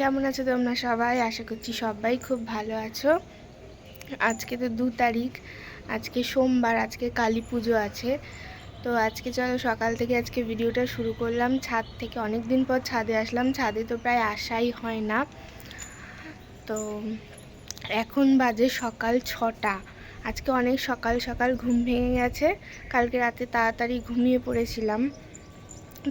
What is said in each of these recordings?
কেমন আছো তোমরা সবাই? আশা করছি সবাই খুব ভালো আছো। আজকে তো দু তারিখ, আজকে সোমবার, আজকে কালী পুজো আছে। তো আজকে চলো সকাল থেকে আজকে ভিডিওটা শুরু করলাম। ছাদ থেকে অনেক দিন পর ছাদে আসলাম। ছাদে তো প্রায় আসাই হয় না। তো এখন বাজে সকাল ছটা। আজকে অনেক সকাল সকাল ঘুম ভেঙে গেছে। কালকে রাতে তাড়াতাড়ি ঘুমিয়ে পড়েছিলাম।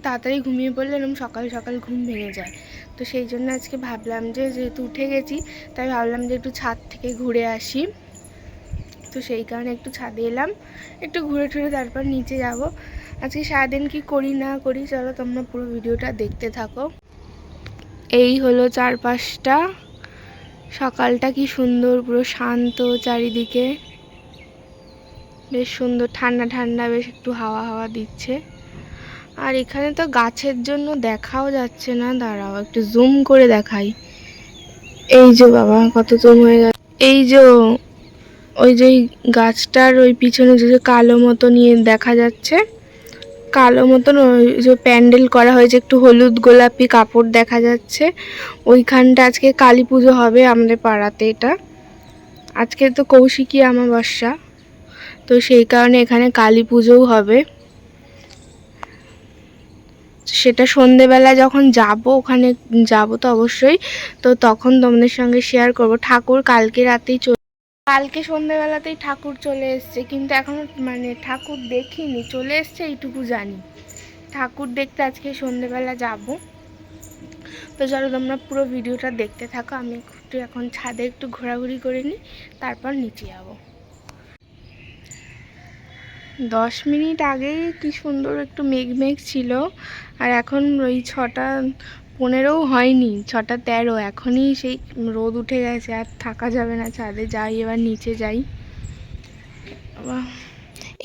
তাড়াতাড়ি ঘুমিয়ে পড়লে এরকম সকাল সকাল ঘুম ভেঙে যায়। তো সেই জন্য আজকে ভাবলাম যে যেহেতু উঠে গেছি, তাই ভাবলাম যে একটু ছাদ থেকে ঘুরে আসি। তো সেই কারণে একটু ছাদে এলাম। একটু ঘুরে টুরে তারপর নিচে যাব। আজকে সারাদিন কি করি না করি, চলো তোমরা পুরো ভিডিওটা দেখতে থাকো। এই হলো চারপাশটা। সকালটা কি সুন্দর, পুরো শান্ত চারিদিকে। বেশ সুন্দর, ঠান্ডা ঠান্ডা, বেশ একটু হাওয়া হাওয়া দিচ্ছে। আর এখানে তো গাছের জন্য দেখাও যাচ্ছে না। দাঁড়াও, একটু জুম করে দেখাই। এই যে বাবা, কত জুম হয়ে গেছে। এই যে ওই যে গাছটার ওই পিছনে যে কালো মতো নিয়ে দেখা যাচ্ছে, কালো মতন ওই যে প্যান্ডেল করা হয়েছে, একটু হলুদ গোলাপি কাপড় দেখা যাচ্ছে। ওইখানটা আজকে কালী পুজো হবে আমাদের পাড়াতে এটা। আজকে তো কৌশিকী আমাবস্যা তো সেই কারণে এখানে কালী পুজোও হবে। সেটা সন্ধেবেলা যখন যাব, ওখানে যাব তো অবশ্যই, তো তখন তোমাদের সঙ্গে শেয়ার করব। ঠাকুর কালকে রাতেই কালকে সন্ধেবেলাতেই ঠাকুর চলে এসছে, কিন্তু এখন মানে ঠাকুর দেখিনি, চলে এসছে, এইটুকু জানি। ঠাকুর দেখতে আজকে সন্ধেবেলা যাব। তো চলো তোমরা পুরো ভিডিওটা দেখতে থাকো, আমি একটু এখন ছাদে একটু ঘোরাঘুরি করে নিই, তারপর নিচে যাব। দশ মিনিট আগেই কি সুন্দর একটু মেঘ মেঘ ছিল, আর এখন ওই ছটা পনেরোও হয়নি, ছটা তেরো, এখনই সেই রোদ উঠে গেছে, আর থাকা যাবে না ছাদে, যাই এবার নিচে যাই।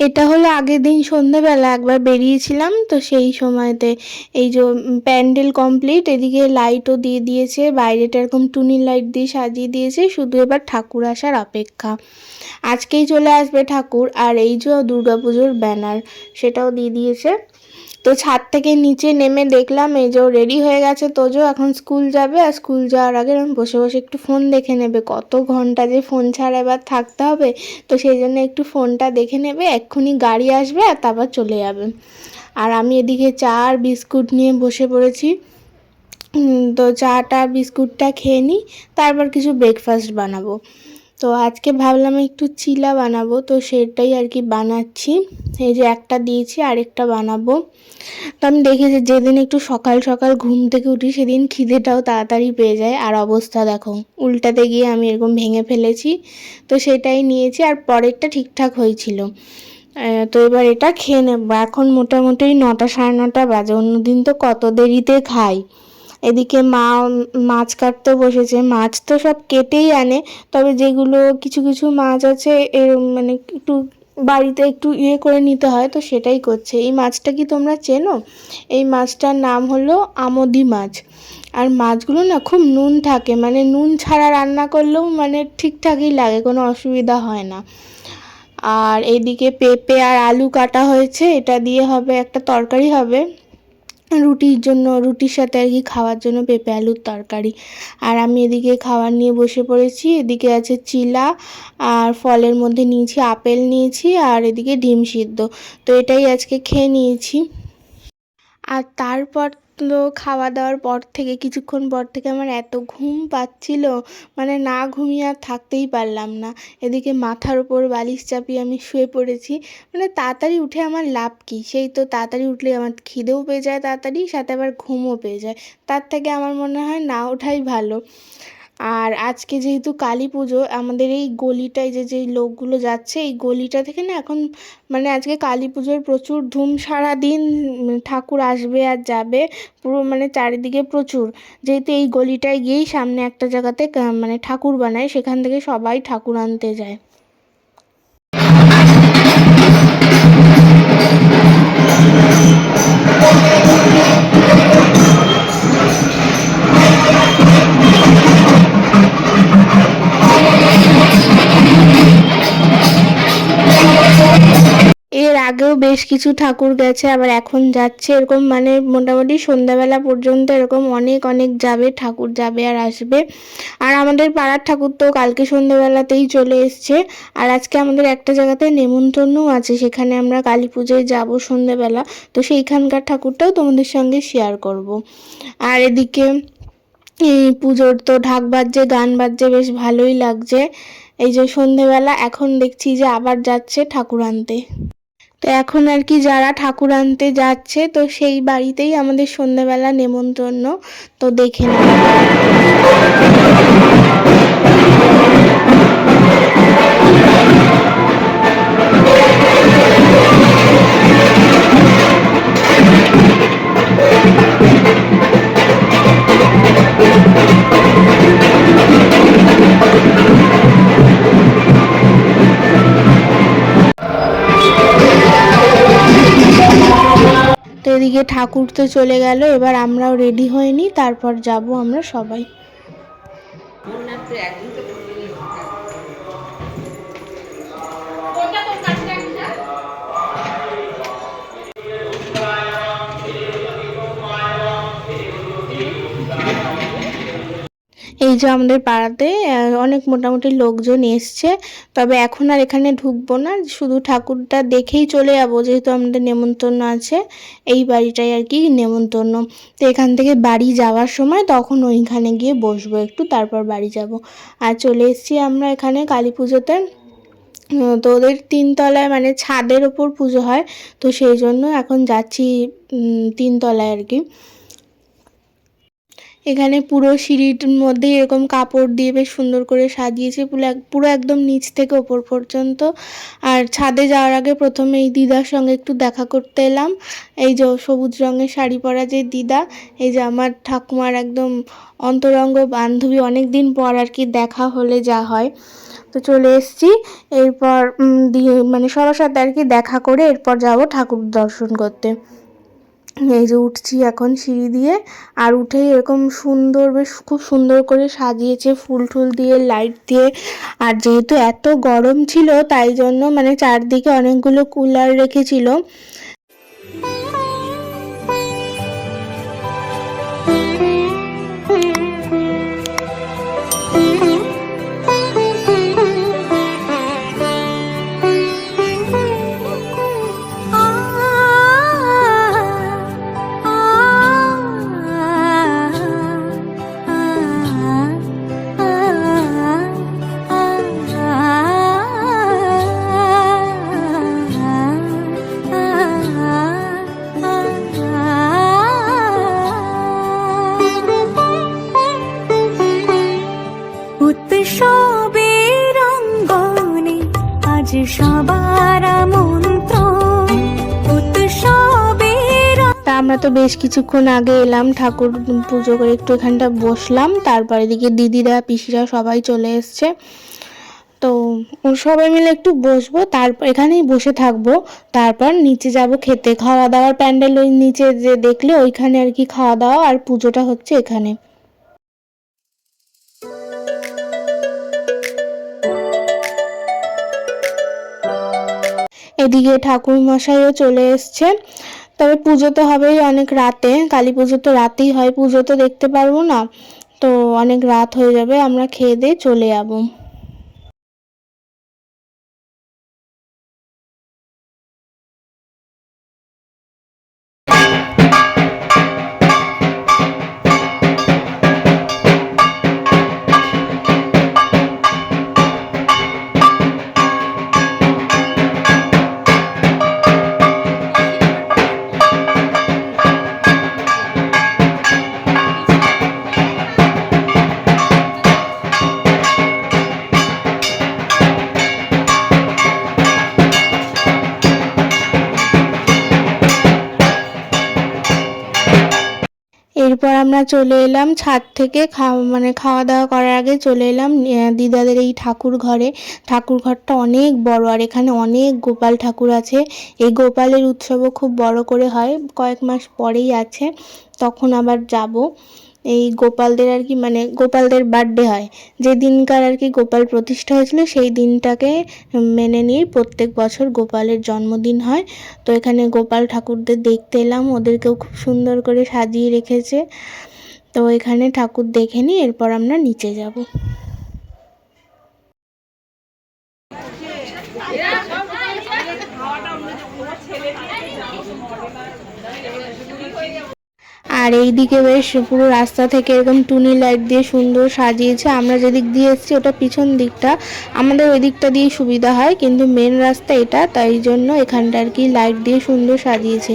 এটা হলো আগের দিন সন্ধ্যেবেলা একবার বেরিয়েছিলাম, তো সেই সময়তে এই যে প্যান্ডেল কমপ্লিট, এদিকে লাইটও দিয়ে দিয়েছে, বাইরেটা এরকম টুনি লাইট দিয়ে সাজিয়ে দিয়েছে, শুধু এবার ঠাকুর আসার অপেক্ষা। আজকেই চলে আসবে ঠাকুর, আর এই যে দুর্গাপুজোর ব্যানার, সেটাও দিয়ে দিয়েছে। তো ছাদ থেকে নিচে নেমে দেখলাম, এই যে রেডি হয়ে গেছে তোজো এখন স্কুল যাবে, আর স্কুল যাওয়ার আগে আমি বসে বসে একটু ফোন দেখে নেবে, কত ঘণ্টা যে ফোন ছাড়া এবার থাকতে হবে, তো সেই জন্য একটু ফোনটা দেখে নেবে, এক্ষুনি গাড়ি আসবে, আর তারপর চলে যাবে। আর আমি এদিকে চা আর বিস্কুট নিয়ে বসে পড়েছি। তো চাটা বিস্কুটটা খেয়ে নিই, তারপর কিছু ব্রেকফাস্ট বানাবো। তো আজকে ভাবলাম একটু চিলা বানাবো, তো সেটাই আর কি বানাচ্ছি। এই যে একটা দিয়েছি, আরেকটা বানাবো। তো আমি দেখেছি যেদিন একটু সকাল সকাল ঘুম থেকে উঠি, সেদিন খিদেটাও তাড়াতাড়ি পেয়ে যায়। আর অবস্থা দেখো, উল্টাতে গিয়ে আমি এরকম ভেঙে ফেলেছি, তো সেটাই নিয়েছি আর পরেরটা ঠিকঠাক হয়েছিল। তো এবার এটা খেয়ে নেব। এখন মোটামুটি নটা সাড়ে নটা বাজে, অন্যদিন তো কত দেরিতে খাই। এদিকে মা, মাছ কাটতে বসেছে। মাছ তো সব কেটেই আনে, তবে যেগুলো কিছু কিছু মাছ আছে, এর মানে একটু বাড়িতে একটু ইয়ে করে নিতে হয়, তো সেটাই করছে। এই মাছটা কি তোমরা চেনো? এই মাছটার নাম হলো আমদি মাছ। আর মাছগুলো না খুব নুন থাকে মানে নুন ছাড়া রান্না করলেও মানে ঠিকঠাকই লাগে, কোনো অসুবিধা হয় না। আর এইদিকে পেঁপে আর আলু কাটা হয়েছে, এটা দিয়ে হবে, একটা তরকারি হবে। রুটির জন্য, রুটির সাথে আর কি খাওয়ার জন্য পেঁপে, আলুর তরকারি। আর আমি এদিকে খাবার নিয়ে বসে পড়েছি। এদিকে আছে চিলা, আর ফলের মধ্যে নিয়েছি আপেল নিয়েছি, আর এদিকে ডিম সিদ্ধ। তো এটাই আজকে খেয়ে নিয়েছি। আর তারপর তো খাওয়া দাওয়ার পর থেকে, কিছুক্ষণ পর থেকে আমার এত ঘুম পাচ্ছিল মানে না ঘুমিয়ে আর থাকতেই পারলাম না। এদিকে মাথার ওপর বালিশ চাপিয়ে আমি শুয়ে পড়েছি মানে তাড়াতাড়ি উঠে আমার লাভ কী? সেই তো তাড়াতাড়ি উঠলে আমার খিদেও পেয়ে যায় তাড়াতাড়ি, সাথে আবার ঘুমও পেয়ে যায়। তার থেকে আমার মনে হয় না ওঠাই ভালো। আর আজকে যেহেতু কালী পুজো, আমাদের এই গলিটায় যে যেই লোকগুলো যাচ্ছে, এই গলিটা থেকে না এখন মানে আজকে কালী পুজোর প্রচুর ধুম সারাদিন ঠাকুর আসবে আর যাবে, পুরো মানে চারিদিকে প্রচুর। যেহেতু এই গলিটায় গিয়েই সামনে একটা জায়গাতে মানে ঠাকুর বানায়, সেখান থেকে সবাই ঠাকুর আনতে যায়। বেশ কিছু ঠাকুর গেছে, আবার এখন যাচ্ছে। এরকম মানে মোটামুটি সন্ধ্যাবেলা পর্যন্ত এরকম অনেক অনেক যাবে, ঠাকুর যাবে আর আসবে। আর আমাদের পাড়ার ঠাকুর তো কালকে সন্ধ্যাবেলাতেই চলে এসছে। আর আজকে আমাদের একটা জায়গাতে নেমন্তন্নও আছে, সেখানে আমরা কালী পুজোয় যাব সন্ধ্যাবেলা। তো সেইখানকার ঠাকুরটাও তোমাদের সঙ্গে শেয়ার করব। আর এদিকে এই পুজোর তো ঢাক বাজছে, গান বাজছে, বেশ ভালোই লাগছে। এই যে সন্ধেবেলা এখন দেখছি যে আবার যাচ্ছে ঠাকুর আনতে। তো এখন আর কি যারা ঠাকুর আনতে যাচ্ছে, তো সেই বাড়িতেই আমাদের সন্ধ্যেবেলা নেমন্তন্ন, তো দেখে নেব। তো এদিকে ঠাকুর তো চলে গেল এবার আমরাও রেডি হয়নি তারপর যাব আমরা সবাই। যে আমাদের পাড়াতে অনেক মোটামুটি লোকজন এসছে। তবে এখন আর এখানে ঢুকবো না। শুধু ঠাকুরটা দেখেই চলে যাব, যেহেতু আমাদের নেমন্তন্ন আছে। এই বাড়িটাই আর কি নেমন্তন্ন। তো এখান থেকে বাড়ি যাওয়ার সময় তখন ওইখানে গিয়ে বসবো একটু, তারপর বাড়ি যাব। আর চলে এসছি আমরা এখানে কালী পুজোতে। তো ওদের তিনতলায় মানে ছাদের ওপর পুজো হয়। তো সেই জন্য এখন যাচ্ছি তিনতলায় আর কি। এখানে পুরো সিঁড়ির মধ্যে এরকম কাপড় দিয়ে বেশ সুন্দর করে সাজিয়েছে, পুরো পুরো একদম নিচ থেকে ওপর পর্যন্ত। আর ছাদে যাওয়ার আগে প্রথমে এই দিদার সঙ্গে একটু দেখা করতে এলাম। এই যে সবুজ রঙের শাড়ি পরা যে দিদা, এই যে আমার ঠাকুমার একদম অন্তরঙ্গ বান্ধবী অনেক দিন পর আর কি দেখা হলে যা হয়। তো চলে এসেছি, এরপর দিয়ে মানে সবার সাথে আর কি দেখা করে এরপর যাব ঠাকুর দর্শন করতে। এই যে উঠছি এখন সিঁড়ি দিয়ে আর উঠেই এরকম সুন্দর বেশ খুব সুন্দর করে সাজিয়েছে ফুল টুল দিয়ে, লাইট দিয়ে। আর যেহেতু এত গরম ছিল, তাই জন্য মানে চারদিকে অনেকগুলো কুলার রেখেছিল। আমরা তো বেশ কিছুক্ষণ আগে এলাম, ঠাকুর পুজো করে একটু এখানটা বসলাম, তারপর এদিকে দিদিরা, পিসিরা সবাই চলে এসছে। তো সবাই মিলে একটু বসবো, তারপর এখানেই বসে থাকব। তারপর নিচে যাব খেতে। খাওয়া দাওয়ার প্যান্ডেল ওই নিচে যে দেখলে ওইখানে আর কি খাওয়া দাওয়া আর পুজোটা হচ্ছে এখানে। এদিকে ঠাকুর মশাইও চলে এসছে। তবে পুজো তো হবেই অনেক রাতে। কালী পুজো তো রাতেই হয়, পুজো তো দেখতে পারব না। তো অনেক রাত হয়ে যাবে, আমরা খেয়ে দিয়ে চলে যাব। এরপর আমরা চলে এলাম ছাদ থেকে খাওয়া মানে খাওয়া দাওয়া করার আগে চলে এলাম দিদাদের এই ঠাকুর ঘরে। ঠাকুর ঘরটা অনেক বড়, আর এখানে অনেক গোপাল ঠাকুর আছে। এই গোপালের উৎসবও খুব বড় করে হয়, কয়েক মাস পরেই আছে, তখন আবার যাব। এই গোপালদের আর কি মানে গোপালদের বার্থডে হয়। যে দিনকার আর কি গোপাল প্রতিষ্ঠা হয়েছিল, সেই দিনটাকে মেনে নিয়ে প্রত্যেক বছর গোপালের জন্মদিন হয়। তো এখানে গোপাল ঠাকুরদের দেখতে এলাম, ওদেরকেও খুব সুন্দর করে সাজিয়ে রেখেছে। তো এখানে ঠাকুর দেখে নিই এরপর আমরা নিচে যাব। আর এইদিকে বেশ পুরো রাস্তা থেকে এরকম টুনি লাইট দিয়ে সুন্দর সাজিয়েছে। আমরা যেদিক দিয়ে এসেছি ওটা পিছন দিকটা। আমাদের ওই দিকটা দিয়ে সুবিধা হয়, কিন্তু মেন রাস্তা এটা, তাই জন্য এখানটা আর কি লাইট দিয়ে সুন্দর সাজিয়েছে।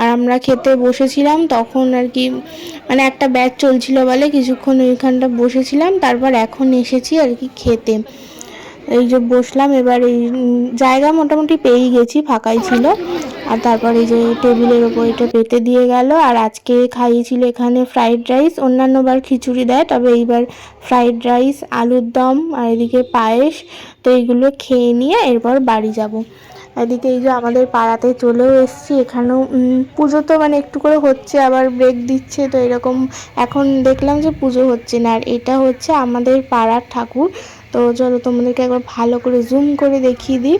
আর আমরা খেতে বসেছিলাম, তখন আর কি মানে একটা ব্যাচ চলছিল বলে কিছুক্ষণ ওইখানটা বসেছিলাম, তারপর এখন এসেছি আর কি খেতে। এই যে বসলাম, এবার এই জায়গা মোটামুটি পেয়েই গেছি, ফাঁকাই ছিল। আর তারপর এই যে টেবিলের ওপর এটা পেতে দিয়ে গেল। আর আজকে খাইয়েছিল এখানে ফ্রাইড রাইস, অন্যান্য বার খিচুড়ি দেয়, তবে এইবার ফ্রাইড রাইস, আলুর দম, আর এদিকে পায়েস। তো এইগুলো খেয়ে নিয়ে এরপর বাড়ি যাব। এদিকে এই যে আমাদের পাড়াতে চলেও এসছি, এখানেও পুজো তো মানে একটু করে হচ্ছে, আবার ব্রেক দিচ্ছে, তো এরকম এখন দেখলাম যে পুজো হচ্ছে না। আর এটা হচ্ছে আমাদের পাড়ার ঠাকুর। তো চলো তোমাদেরকে একবার ভালো করে জুম করে দেখিয়ে দিই।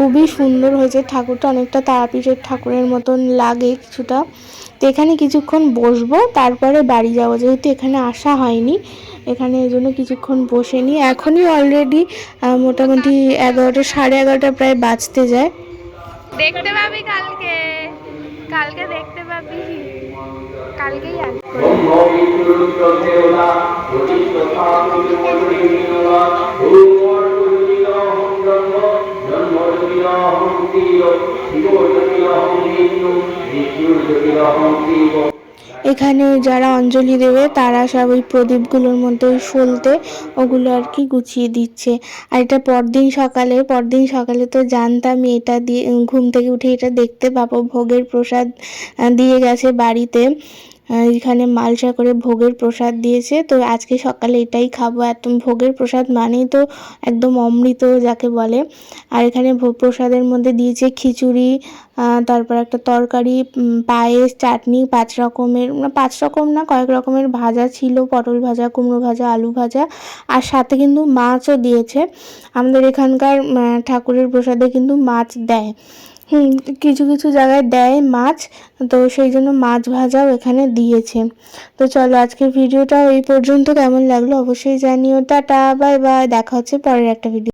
খুবই সুন্দর হয়েছে। ঠাকুরটা অনেকটা তারাপীঠের ঠাকুরের মতন লাগে কিছুটা। তো এখানে কিছুক্ষণ বসবো তারপরে বাড়ি যাব। যেহেতু এখানে আসা হয়নি এখানে এই জন্য কিছুক্ষণ বসে নিই। এখনই অলরেডি মোটামুটি এগারোটা সাড়ে এগারোটা প্রায় বাজতে যায়। দেখতে পাবি কালকে। কালকে দেখতে পাবি। কালকেই আসব এখানে যারা অঞ্জলি দেবে, তারা সব ওই প্রদীপগুলোর মধ্যে সলতে ওগুলো আর কি গুছিয়ে দিচ্ছে। আর এটা পরদিন সকালে পরদিন সকালে তো জানতামই এটা দিয়ে, ঘুম থেকে উঠে এটা দেখতে পাবো। ভোগের প্রসাদ দিয়ে গেছে বাড়িতে। এখানে মালসা করে ভোগের প্রসাদ দিয়েছে। তো আজকে সকালে এটাই খাব। এত ভোগের প্রসাদ মানেই তো একদম অমৃত যাকে বলে। আর এখানে ভোগ প্রসাদের মধ্যে দিয়েছে খিচুড়ি তারপর একটা তরকারি পায়েস, চাটনি, পাঁচ রকমের পাঁচ রকম না, কয়েক রকমের ভাজা ছিল। পটল ভাজা, কুমড়ো ভাজা, আলু ভাজা। আর সাথে কিন্তু মাছও দিয়েছে। আমাদের এখানকার ঠাকুরের প্রসাদে কিন্তু মাছ দেয়। কিছু কিছু জায়গায় দেয় মাছ, তো সেই জন্য মাছ ভাজাও এখানে দিয়েছে। তো চলো আজকের ভিডিওটাও এই পর্যন্ত। কেমন লাগল অবশ্যই জানিও। Tata, bye bye. দেখা হচ্ছে পরের একটা ভিডিও